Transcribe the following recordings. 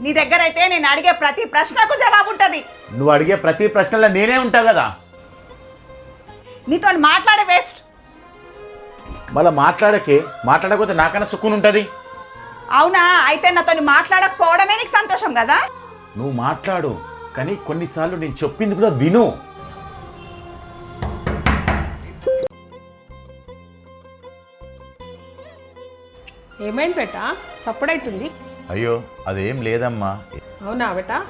నీ దగ్గర అయితే నేను అడిగే ప్రతి ప్రశ్నకు జవాబు ఉంటుంది. నువ్వు అడిగే ప్రతి ప్రశ్నలో నేనే ఉంటా కదా? నీతో మాట్లాడే వేస్ట్. మళ్ళీ మాట్లాడకే మాట్లాడకపోతే నాకన్నా సుక్కుని ఉంటుంది. అవునా? అయితే నాతో మాట్లాడకపోవడమే నీకు సంతోషం కదా? నువ్వు మాట్లాడు కానీ కొన్నిసార్లు నేను చెప్పింది కూడా విను. ఏమైంది బేట? సప్పుడైతుంది. అయ్యో అదేం లేదమ్మా. అవునా బేట?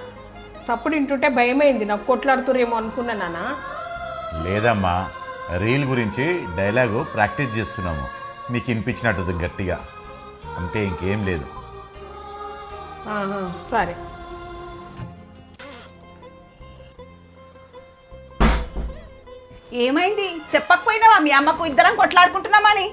సప్పుడు వింటుంటే భయమైంది నాకు కొట్లాడుతురేమో అనుకున్నా నాన్న లేదమ్మా రీల్ గురించి డైలాగు ప్రాక్టీస్ చేస్తున్నాము. నీకు వినిపించినట్టు గట్టిగా. అంతే ఇంకేం లేదు. సరే. ఏమైంది? చెప్పకపోయినావా మీ అమ్మకు? ఇద్దరం కొట్లాడుకుంటున్నామని?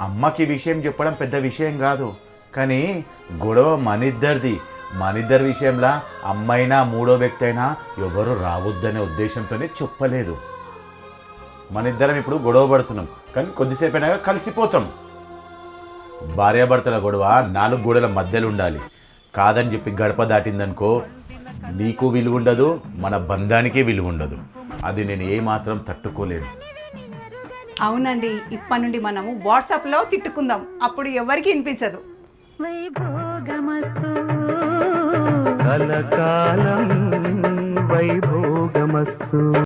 అమ్మకి ఈ విషయం చెప్పడం పెద్ద విషయం కాదు. కానీ గొడవ మనిద్దరిది. మనిద్దరి విషయంలో అమ్మైనా మూడో వ్యక్తి అయినా ఎవరు రావద్దనే ఉద్దేశంతోనే చెప్పలేదు. మనిద్దరం ఇప్పుడు గొడవ పడుతున్నాం. కానీ కొద్దిసేపు అయినా కలిసిపోతాం. భార్యాభర్తల గొడవ నాలుగు గోడల మధ్యలో ఉండాలి కాదని చెప్పి గడప దాటిందనుకో నీకు విలువ ఉండదు మన బంధానికే విలువ ఉండదు అది నేను ఏమాత్రం తట్టుకోలేను. అవునండి ఇప్పటి నుండి మనము వాట్సాప్లో తిట్టుకుందాం. అప్పుడు ఎవరికి వినిపించదు. వైభోగమస్తు. కలకాలం వైభోగమస్తు.